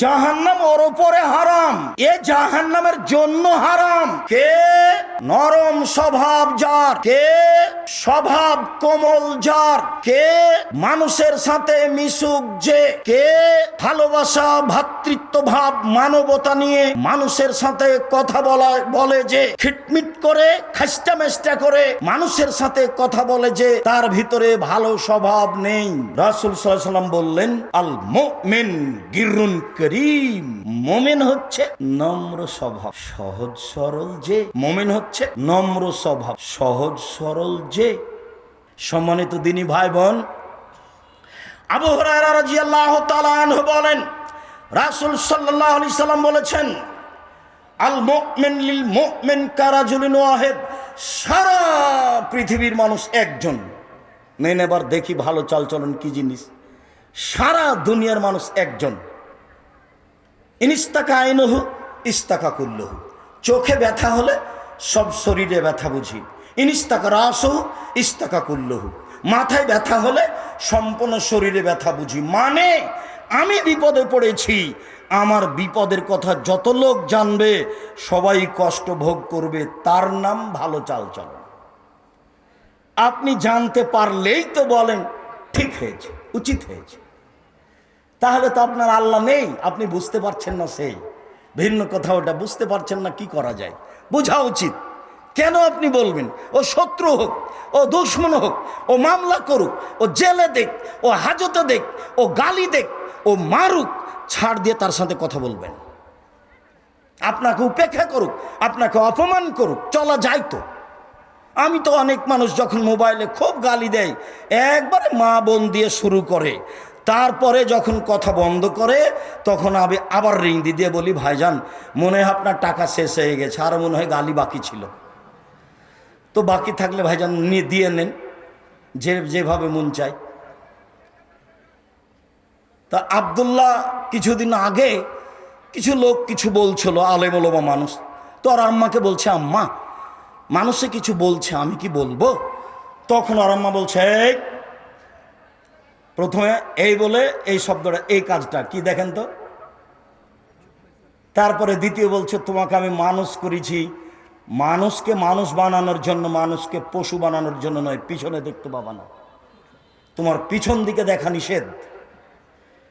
জাহান্নাম ওর ওপরে হারাম। এ জাহান্নামের জন্য হারাম। কে? নরম স্বভাব যার, কে স্বভাব কোমল যার, কে মানুষের সাথে মিশুক যে, কে ভালোবাসা ভ্রাতৃত্ব ভাব, মানবতা নিয়ে মানুষের সাথে কথা বলা, বলে যে, খিটমিট করে খাস্টা মেস্টা করে মানুষের সাথে কথা বলে যে, তার ভিতরে ভালো স্বভাব নেই। রাসুল সাল্লাম বললেন আল মোমেন গিরুন করিম। মোমেন হচ্ছে নম্র স্বভাব, সহজ সরল যে, মোমেন হচ্ছে নম্র স্বভাব, সহজ, সরল, যে সম্মানিত দিনী ভাই বোন আবু আনহু বলেন, রাসূল সাল্লাল্লাহু আলাইহি সাল্লাম বলেছেন, আল মুমিন লিল মুমিন কারাজুলিন ওয়াহিদ, সারা পৃথিবীর মানুষ একজন। নেন এবার দেখি ভালো চালচলন কি জিনিস। সারা দুনিয়ার মানুষ একজন। ইনিস্তাকা আইনহু, ইস্তাকা কুল্লহু। চোখে ব্যথা হলে সব শরীরে ব্যথা বুঝি। ইনিস্তাকা রাসহু ইস্তাকা কুল্লহু। মাথায় ব্যথা হলে সম্পূর্ণ শরীরে ব্যথা বুঝি। মানে আমি বিপদে পড়েছি। আমার বিপদের কথা যত লোক জানবে, সবাই কষ্ট ভোগ করবে। তার নাম ভালো চালচলন আপনি জানতে পারলেই তো বলেন, ঠিক হয়েছে, উচিত হয়েছে। তাহলে তো আপনার আল্লাহ নেই, আপনি বুঝতে পারছেন না সেই। ভিন্ন কথা ওটা বুঝতে পারছেন না, কি করা যায়? বোঝা উচিত। কেন আপনি বলবেন? ও শত্রু হোক, ও দুশ্মন হোক, ও মামলা করুক, ও জেলে দেখ, ও হাজতে দেখ, ও গালি দেখ, ও মারুক, ছাড় দিয়ে তার সাথে কথা বলবেন। আপনাকে উপেক্ষা করুক, আপনাকে অপমান করুক, চলা যায় তো। আমি তো অনেক মানুষ যখন মোবাইলে খুব গালি দেয়, একবারে মা বোন দিয়ে শুরু করে তারপরে যখন কথা বন্ধ করে তখন আমি আবার রিং দিয়ে বলি ভাইজান মনে হয় আপনার টাকা শেষ হয়ে গেছে আর মনে হয় গালি বাকি ছিল। তো বাকি থাকলে ভাইজান নিয়ে দিয়ে নেন যে যেভাবে মন চায়। তা আবদুল্লাহ কিছুদিন আগে কিছু লোক কিছু বলছিল আলেম ওলমা মানুষ। তো আর আম্মাকে বলছে আম্মা মানুষে কিছু বলছে আমি কি বলব? তখন আর আম্মা বলছে "এই, প্রথমে এই বলে এই শব্দটা, এই কাজটা, কি দেখেন তো? তারপরে দ্বিতীয় বলছে, তোমাকে আমি মানুষ করেছি। মানুষকে মানুষ বানানোর জন্য, মানুষকে পশু বানানোর জন্য নয়, পিছনে দেখতে পাবা না। তোমার পিছন দিকে দেখা নিষেধ।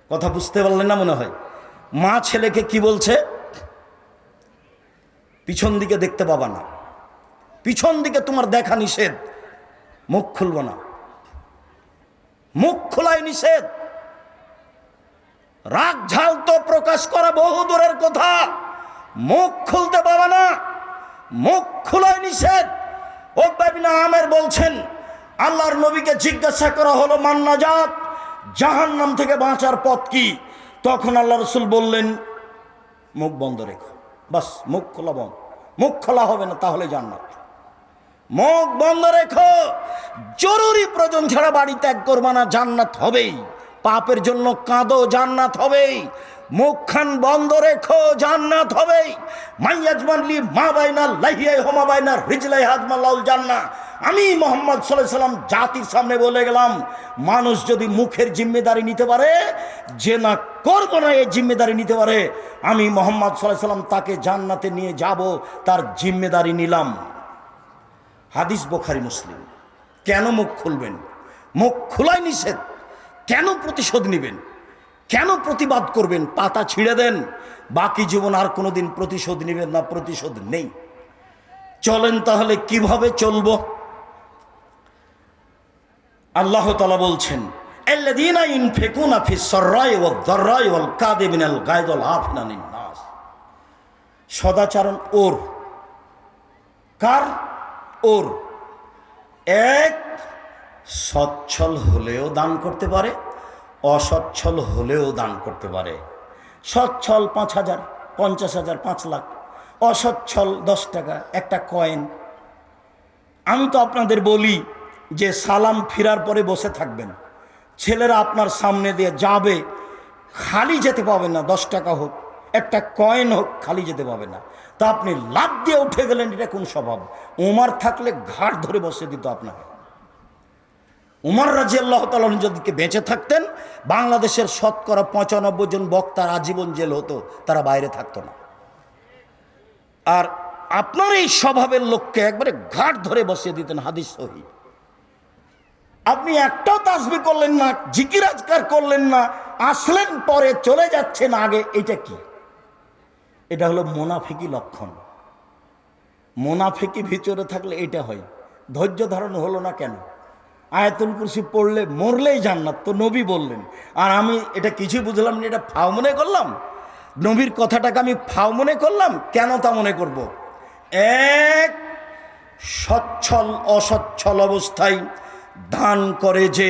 কথা বুঝতে পারলেন না মনে হয়? মা ছেলেকে কি বলছে? পিছন দিকে দেখতে পাবা না। পিছন দিকে তোমার দেখা নিষেধ। মুখ খুলব না। মুখ খোলাই নিষেধ। রাগ ঝাল তো প্রকাশ করা বহু দূরের কথা। মুখ খুলতে পাবে না। মুখ খোলাই নিষেধ। ওবাবিনা আমের বলছেন, আল্লাহর নবীকে জিজ্ঞাসা করা হলো মান্নাজাত জাহান্নাম থেকে বাঁচার পথ কি? তখন আল্লাহ রসুল বললেন, মুখ বন্ধ রেখো। বাস, মুখ খোলা বন্ধ। মুখ খোলা হবে না, তাহলে জান্নাত। মুখ বন্ধ রেখো। জরুরি প্রয়োজন ছাড়া বাড়ি ত্যাগ করবা না, জান্নাত হবেই। পাপের জন্য কাঁদো, জান্নাত হবেই। মুখখান বন্ধ রেখো, জান্নাত হবেই। মাইয়াজমানলি, মা বাইনা লাহিয়াই হোমা বাইনা, রিজলাই হাজমাল্লাউল জান্না। আমি মোহাম্মদ সাল্লাহ সাল্লাম জাতির সামনে বলে গেলাম, মানুষ যদি মুখের জিম্মেদারি নিতে পারে, যে না করব না এই জিম্মেদারি নিতে পারে, আমি মোহাম্মদ সাল্লাহ সাল্লাম তাকে জান্নাতে নিয়ে যাব, তার জিম্মেদারি নিলাম। হাদিস বোখারি মুসলিম। কেন মুখ খুলবেন? মুখ খোলাই নিষেধ। কেন প্রতিশোধ নেবেন? কেন প্রতিবাদ করবেন? পাতা ছিঁড়ে দেন। বাকি জীবন আর কোনোদিন প্রতিশোধ নেবেন না, প্রতিশোধ নেই। চলেন তাহলে কীভাবে চলব? আল্লাহ তালা বলছেন সদাচারণ ওর। কার? ওর। এক, সচ্ছল হলেও দান করতে পারে, অসচ্ছল হলেও দান করতে পারে। সচ্ছল পাঁচ হাজার, পঞ্চাশ হাজার, পাঁচ লাখ। অসচ্ছল দশ টাকা, একটা কয়েন। আমি তো আপনাদের বলি যে সালাম ফিরার পরে বসে থাকবেন। ছেলেরা আপনার সামনে দিয়ে যাবে, খালি যেতে পাবে না, দশ টাকা হোক, একটা কয়েন হোক, খালি যেতে পাবে না। তা আপনি লাভ দিয়ে উঠে গেলেন, এটা কোন স্বভাব? ওমার থাকলে ঘাট ধরে বসে দিত আপনাকে। উমর রাজি আল্লাহ তালন যদিকে বেঁচে থাকতেন, বাংলাদেশের শতকরা পঁচানব্বই জন বক্তার আজীবন জেল হতো, তারা বাইরে থাকতো না। আর আপনার এই স্বভাবের লোককে একবারে ঘাট ধরে বসিয়ে দিতেন হাদিস সহি। আপনি একটাও তাসবি করলেন না জিকিরাজকার করলেন না, আসলেন পরে চলে যাচ্ছেন আগে, এটা কি? এটা হলো মোনাফিকি লক্ষণ। মোনাফিকি ভিতরে থাকলে এটা হয়। ধৈর্য ধারণ হলো না কেন? আয়াতুল কুরসি পড়লে মরলেই জান্নাত, তো নবী বললেন। আর আমি এটা কিছুই বুঝলাম না, এটা ফাও মনে করলাম? নবীর কথাটাকে আমি ফাও মনে করলাম? কেন তা মনে করব? এক, সচ্ছল, অসচ্ছল অবস্থায় দান করে যে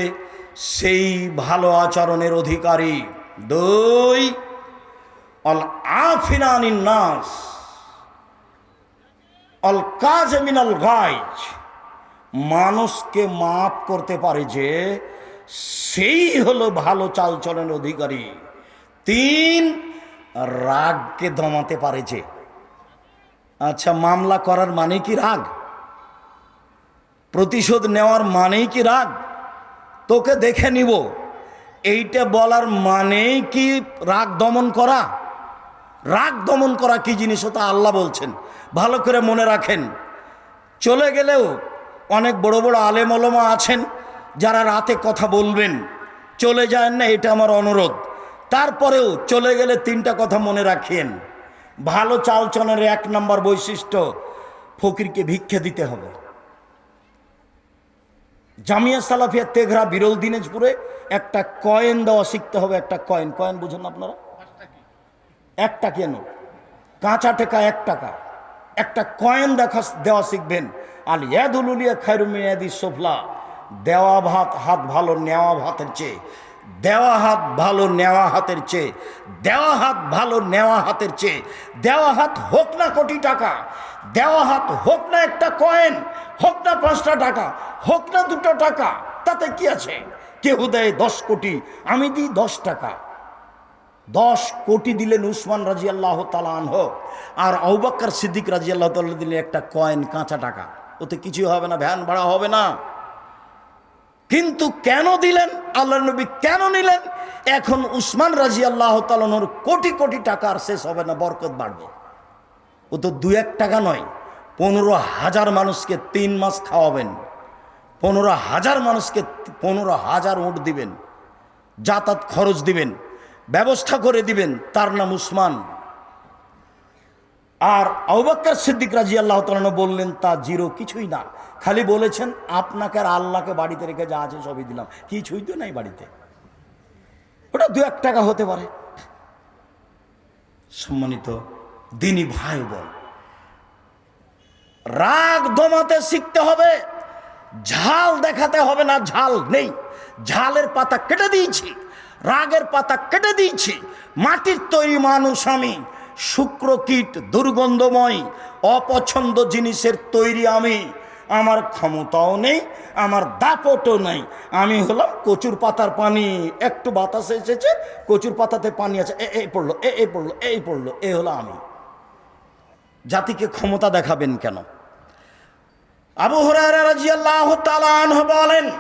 সেই ভালো আচরণের অধিকারী। দুই অল আফিনানিন নাস অল কাজ মিনাল গাইজ মানুষকে মাফ করতে পারে যে সেই হলো ভালো চালচলনের অধিকারী। তিন, রাগকে দমাতে পারে যে। আচ্ছা মামলা করার মানে কি রাগ? প্রতিশোধ নেওয়ার মানেই কি রাগ? তোকে দেখে নিব। এইটা বলার মানেই কি রাগ দমন করা? রাগ দমন করা কি জিনিস তা আল্লাহ বলছেন। ভালো করে মনে রাখেন। চলে গেলেও অনেক বড় বড় আলেমলমা আছেন, যারা রাতে কথা বলবেন। চলে যায় না, এটা আমার অনুরোধ। তারপরেও চলে গেলে তিনটা কথা মনে রাখেন। ভালো চালচনের এক নম্বর বৈশিষ্ট্য, ফকিরকে ভিক্ষে দিতে হবে। জামিয়া সালাফিয়া তেঘরা, বিরল দিনাজপুরে একটা কয়েন দেওয়া শিখতে হবে, একটা কয়েন। কয়েন বুঝুন আপনারা? একটা কেন কাঁচা টাকা এক টাকা। একটা কয়েন দেখা দেওয়া শিখবেন। আল ইয়াদুলিয়া খায়রুমিয়াদি সোফলা। দেওয়া ভাত হাত ভালো, নেওয়া ভাতের চেয়ে। দেওয়া হাত ভালো, নেওয়া হাতের চেয়ে। দেওয়া হাত ভালো, নেওয়া হাতের চেয়ে। দেওয়া হাত হোক না কোটি টাকা। দেওয়া হাত হোক না একটা কয়েন। হোক না পাঁচটা টাকা। হোক না দুটো টাকা। তাতে কি আছে? কেউ দেয় দশ কোটি, আমি দিই দশ টাকা। দশ কোটি দিলেন উসমান রাজি আল্লাহ তালানহ আর আউবাক্কার সিদ্দিক রাজি আল্লাহ তাল্লাহ দিলেন একটা কয়েন, কাঁচা টাকা। ওতে কিছুই হবে না, ভ্যান ভাড়া হবে না। কিন্তু কেন দিলেন? আল্লাহ নবী কেন নিলেন? এখন উসমান রাজি আল্লাহ তালনর কোটি কোটি টাকা আর শেষ হবে না, বরকত বাড়বে। ও তো দু এক টাকা নয়, পনেরো হাজার মানুষকে তিন মাস খাওয়াবেন। পনেরো হাজার মানুষকে পনেরো হাজার উঁট দিবেন। যাতায়াত খরচ দিবেন। ব্যবস্থা করে দিবেন, তার নাম উসমান। আর আউবাক্কার সিদ্দিক রাজি আল্লাহ তালন বললেন, তা জিরো কিছুই না। খালি বলেছেন, আপনাকে আর আল্লাহকে বাড়িতে রেখে যা আছে সবই দিলাম। কিছুই তো নাই বাড়িতে। ওটা দু এক টাকা হতে পারে। সম্মানিত দিনী ভাই বল রাগ দমাতে শিখতে হবে, ঝাল দেখাতে হবে না, ঝাল নেই। ঝালের পাতা কেটে দিয়েছি। রাগের পাতা কেটে দিয়েছি। মাটির তৈরি মানুষ আমি। শুক্রকীট দুর্গন্ধময়, অপছন্দ জিনিসের তৈরি আমি। আমার ক্ষমতাও নেই, আমার দাপটও নেই। আমি হলাম কচুর পাতার পানি। একটু বাতাসে এসেছে, কচুর পাতাতে পানি আছে। এ এই পড়ল, এ এই পড়ল এই পড়ল, এ হলো আমি। জাতিকে ক্ষমতা দেখাবেন কেন? আবু হরাজিয়াল্লাহ তালান বলেন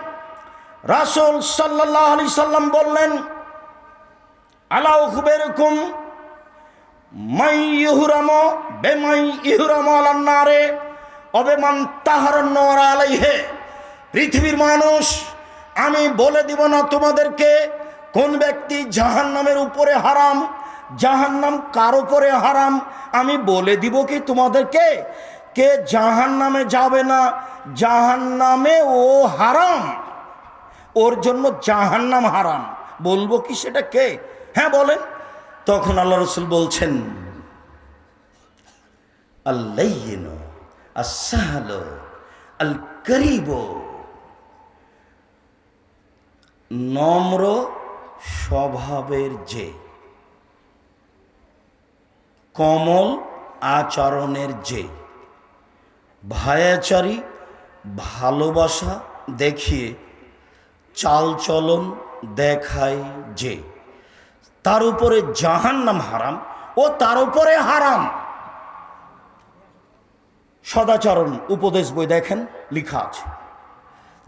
রাসুল সাল্লাহ আলি সাল্লাম বললেন, আলাউ খুবেরকুম মাই ইহুরাম বেমাই ইহুরাম আলান্নারে অবেমান তাহার নর আলাইহে। পৃথিবীর মানুষ, আমি বলে দিব না তোমাদেরকে কোন ব্যক্তি জাহান নামের উপরে হারাম জাহান নাম কার উপরে হারাম, আমি বলে দিব কি তোমাদেরকে? কে জাহান নামে যাবে না জাহান নামে ও হারাম। ওর জন্য জাহান নাম হারাম। বলব কি সেটা কে? হ্যাঁ বলেন। তখন আল্লাহ রসুল বলছেন আল্লাহ আসাহাল আল করিব নম্র স্বভাবের যে, কমল আচরণের যে, ভায়াচারী, ভালোবাসা দেখিয়ে চালচলন দেখায় যে। তার উপরে জাহান্নাম হারাম ও তার উপরে হারাম। সদাচরণ উপদেশ বই দেখেন, লিখা আছে।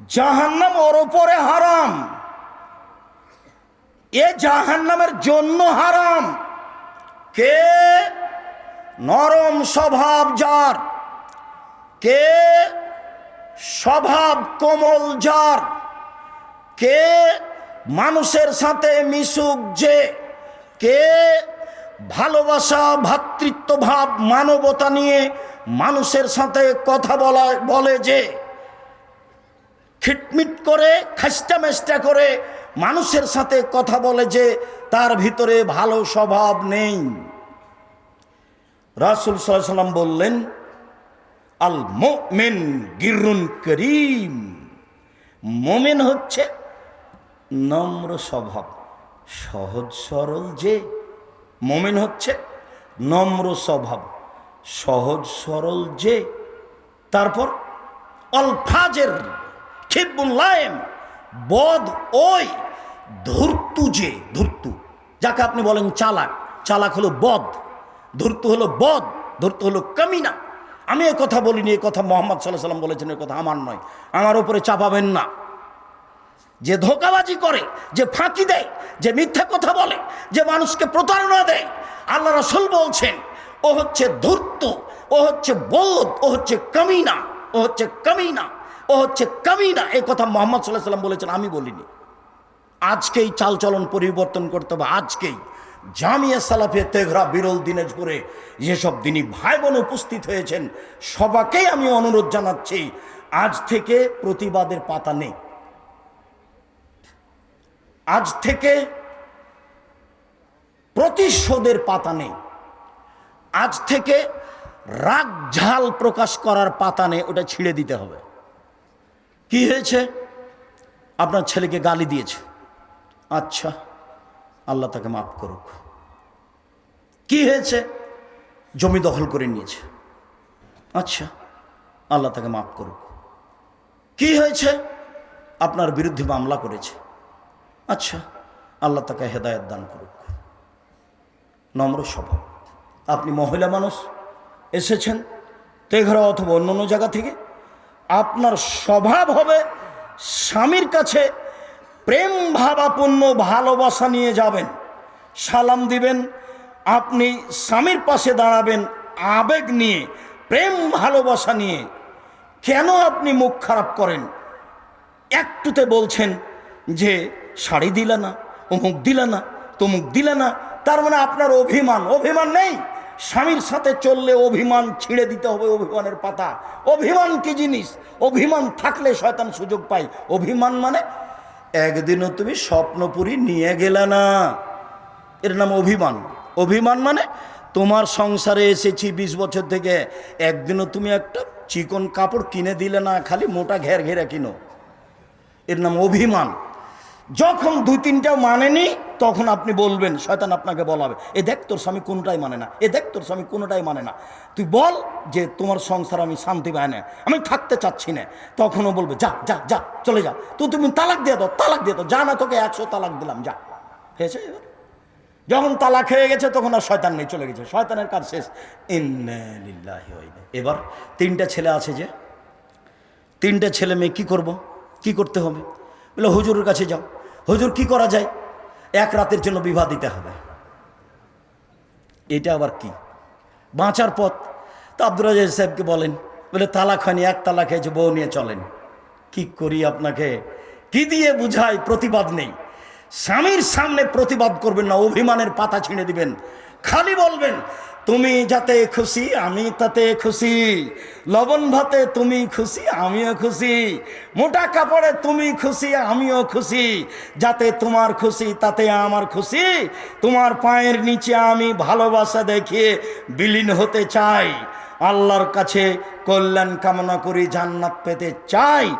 জাহান্নাম ওর ওপরে হারাম। এ জাহান্নামের জন্য হারাম। কে? নরম স্বভাব যার। কে? স্বভাব কোমল যার। কে মানুষের সাথে মিশুক যে? কে ভালোবাসা ভ্রাতৃত্বভাব মানবতা নিয়ে মানুষের সাথে কথা বলা, বলে যে? খিটমিট করে খাস্টা মেস্টা করে মানুষের সাথে কথা বলে যে, তার ভিতরে ভালো স্বভাব নেই। রাসুল সাল্লাম বললেন আল মোমেন গিরুন করিম। মোমেন হচ্ছে নম্র স্বভাব, সহজ সরল যে মোমেন হচ্ছে, নম্র স্বভাব, সহজ সরল যে, তারপর অলফাজের খিবুল্লায়েম বদ ওই ধূর্তু যে, ধূর্তু, যাকে আপনি বলেন চালাক চালাক হলো বদ, ধূর্তু হলো বদ, ধূর্তু হলো কামিনা। আমি এ কথা বলিনি, এ কথা মোহাম্মদ সাল্লাহ সাল্লাম বলেছেন, এ কথা আমার নয়, আমার ওপরে চাপাবেন না। যে ধোকাবাজি করে, যে ফাঁকি দেয়, যে মিথ্যা কথা বলে, যে মানুষকে প্রতারণা দেয়, আল্লাহ রসুল বলছেন, ও হচ্ছে ধূর্ত, ও হচ্ছে বোধ, ও হচ্ছে কামিনা, ও হচ্ছে কামিনা, ও হচ্ছে কামিনা। এই কথা মোহাম্মদ সাল্লাহ সাল্লাম বলেছেন, আমি বলিনি। আজকেই চালচলন পরিবর্তন করতে হবে, আজকেই জামিয়া সালাফে তেঘরা, বিরল দিনাজপুরে যেসব দিনই ভাই বোন উপস্থিত হয়েছেন সবাকেই আমি অনুরোধ জানাচ্ছি, আজ থেকে প্রতিবাদের পাতা নেই। আজ থেকে প্রতিশোধের পাতা নেই। আজ থেকে রাগ ঝাল প্রকাশ করার পাতা নেই, ওটা ছিঁড়ে দিতে হবে। কি হয়েছে? আপনার ছেলেকে গালি দিয়েছে। আচ্ছা আল্লাহ তাকে মাফ করুক। কি হয়েছে? জমি দখল করে নিয়েছে। আচ্ছা আল্লাহ তাকে মাফ করুক। কি হয়েছে? আপনার বিরুদ্ধে মামলা করেছে। আচ্ছা আল্লাহ তাকে হেদায়ত দান করুক। নম্র স্বভাব। আপনি মহিলা মানুষ, এসেছেন তেঘরা অথবা অন্য অন্য জায়গা থেকে। আপনার স্বভাব হবে স্বামীর কাছে প্রেম ভাবাপূর্ণ ভালোবাসা নিয়ে যাবেন, সালাম দিবেন, আপনি স্বামীর পাশে দাঁড়াবেন, আবেগ নিয়ে, প্রেম ভালোবাসা নিয়ে। কেন আপনি মুখ খারাপ করেন? একটুতে বলছেন যে শাড়ি দিলে না, অমুক দিলে না, তমুক দিলে না, তার মানে আপনার অভিমান অভিমান নেই। স্বামীর সাথে চললে অভিমান ছিঁড়ে দিতে হবে অভিমানের পাতা। অভিমান কি জিনিস? অভিমান থাকলে শয়তান সুযোগ পায়। অভিমান মানে একদিনও তুমি স্বপ্নপুরী নিয়ে গেলে না। এর নাম অভিমান। অভিমান মানে তোমার সংসারে এসেছি বিশ বছর থেকে, একদিনও তুমি একটা চিকন কাপড় কিনে দিলে না, খালি মোটা ঘের ঘেরা কিনো। এর নাম অভিমান। যখন দুই তিনটা মানেনি, তখন আপনি বলবেন, শয়তান আপনাকে বলাবে। এ দেখ তোর স্বামী কোনটাই মানে না। এ দেখ তোর স্বামী কোনোটাই মানে না। তুই বল যে তোমার সংসার আমি শান্তি পাই না, আমি থাকতে চাচ্ছি না। তখনও বলবে, যা যা যা, চলে যা। তো তুমি তালাক দিয়ে দাও, তালাক দিয়ে দাও। যা না তোকে একশো তালাক দিলাম, যা। হয়েছে? যখন তালাক হয়ে গেছে, তখন আর শয়তান নেই, চলে গেছে। শয়তানের কাজ শেষ। এবার তিনটা ছেলে আছে যে, তিনটে ছেলে মেয়ে কী করব? কি করতে হবে? বলে, হুজুরের কাছে যাও। হুজুর, কি করা যায়? এক রাতের জন্য বিবাহ দিতে হবে। এটা আবার কি? বাঁচার পথ। তো আব্দুল রাজাক সাহেবকে বলেন, বলে, তালাক হয়নি, এক তালাক হয়েছে, বউ নিয়ে চলেন। কি করি আপনাকে? কি দিয়ে বুঝাই? প্রতিবাদ নেই। স্বামীর সামনে প্রতিবাদ করবেন না, অভিমানের পাতা ছিঁড়ে দিবেন। খালি বলবেন তুমি যাতে খুশি, আমি তাতে খুশি। লবণ ভাতে তুমি খুশি, আমিও খুশি। মোটা কাপড়ে তুমি খুশি, আমিও খুশি। যাতে তোমার খুশি, তাতে আমার খুশি। তোমার পায়ের নিচে আমি ভালোবাসা দেখিয়ে বিলীন হতে চাই। আল্লাহর কাছে কল্যাণ কামনা করি, জান্নাত পেতে চাই।